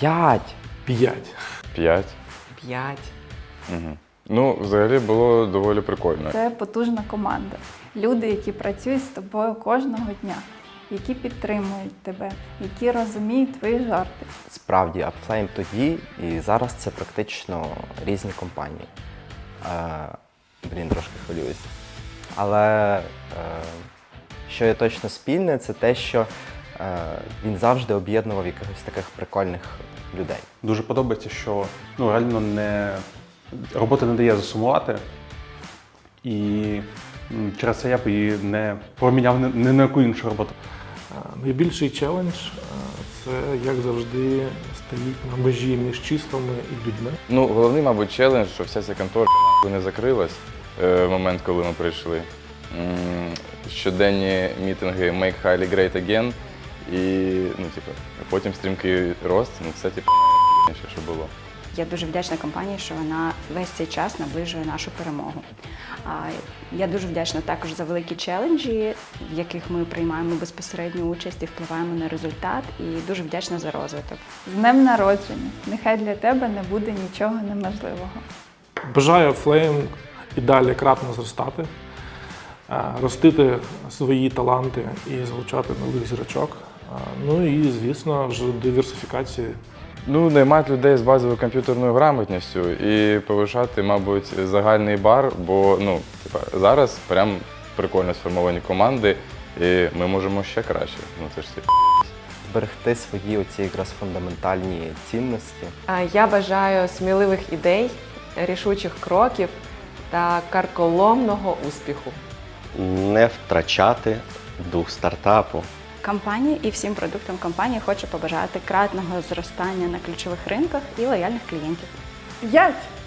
П'ять. П'ять. П'ять. П'ять. Угу. Ну, взагалі було доволі прикольно. Це потужна команда. Люди, які працюють з тобою кожного дня, які підтримують тебе, які розуміють твої жарти. Справді, Upflame тоді і зараз це практично різні компанії. Е, блін, трошки хвилююсь. Але е, що є точно спільне, це те, що він завжди об'єднував якихось таких прикольних людей. Дуже подобається, що ну, реально не робота не дає засумувати. І через це я б її не проміняв ні- ні на яку іншу роботу. Найбільший челендж це, як завжди, стоїть на межі між числами і людьми. Ну, головний, мабуть, челендж, що вся ця конторка нахуй не закрилась е, в момент, коли ми прийшли. Щоденні мітинги Make Highly Great Again. І ну, типу, потім стрімкий рост. Ну, це типу що було. Я дуже вдячна компанії, що вона весь цей час наближує нашу перемогу. А, Я дуже вдячна також за великі челенджі, в яких ми приймаємо безпосередню участь і впливаємо на результат. І дуже вдячна за розвиток. З днем народження! Нехай для тебе не буде нічого неможливого. Бажаю Flame і далі кратно зростати, ростити свої таланти і залучати нових зірочок. Ну і, звісно, вже диверсифікації Ну, наймати людей з базовою комп'ютерною грамотністю і повишати, мабуть, загальний бар, бо ну, типа, зараз прям прикольно сформовані команди, і ми можемо ще краще. Ну це ж типу. Зберегти свої оці якраз фундаментальні цінності. Я бажаю сміливих ідей, рішучих кроків та карколомного успіху. Не втрачати дух стартапу. Компанії і всім продуктам компанії хочу побажати кратного зростання на ключових ринках і лояльних клієнтів. П'ять!